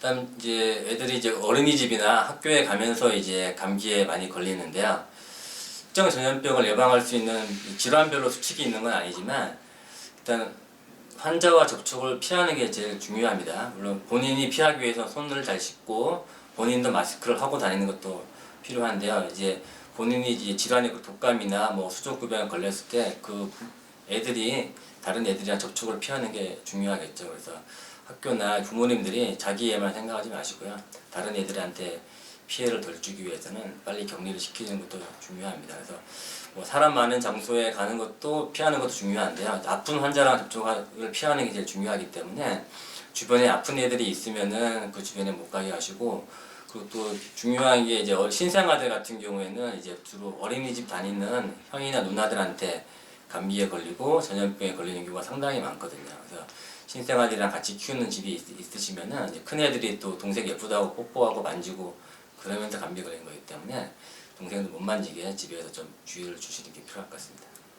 그다음 이제 애들이 이제 어린이집이나 학교에 가면서 이제 감기에 많이 걸리는데요. 특정 전염병을 예방할 수 있는 질환별로 수칙이 있는 건 아니지만 일단 환자와 접촉을 피하는 게 제일 중요합니다. 물론 본인이 피하기 위해서 손을 잘 씻고 본인도 마스크를 하고 다니는 것도 필요한데요. 이제 본인이 이제 질환의 그 독감이나 뭐 수족급여에 걸렸을 때 그 애들이 다른 애들이랑 접촉을 피하는 게 중요하겠죠. 그래서 학교나 부모님들이 자기 애만 생각하지 마시고요. 다른 애들한테 피해를 덜 주기 위해서는 빨리 격리를 시키는 것도 중요합니다. 그래서 뭐 사람 많은 장소에 가는 것도 피하는 것도 중요한데요. 아픈 환자랑 접촉을 피하는 게 제일 중요하기 때문에 주변에 아픈 애들이 있으면은 그 주변에 못 가게 하시고 그리고 또 중요한 게 이제 어- 신생아들 같은 경우에는 이제 주로 어린이집 다니는 형이나 누나들한테 감기에 걸리고 전염병에 걸리는 경우가 상당히 많거든요. 그래서 신생아들이랑 같이 키우는 집이 있, 있으시면은 이제 큰 애들이 또 동생 예쁘다고 뽀뽀하고 만지고 그러면서 감기 걸리는 거기 때문에 동생도 못 만지게 집에서 좀 주의를 주시는 게 필요할 것 같습니다.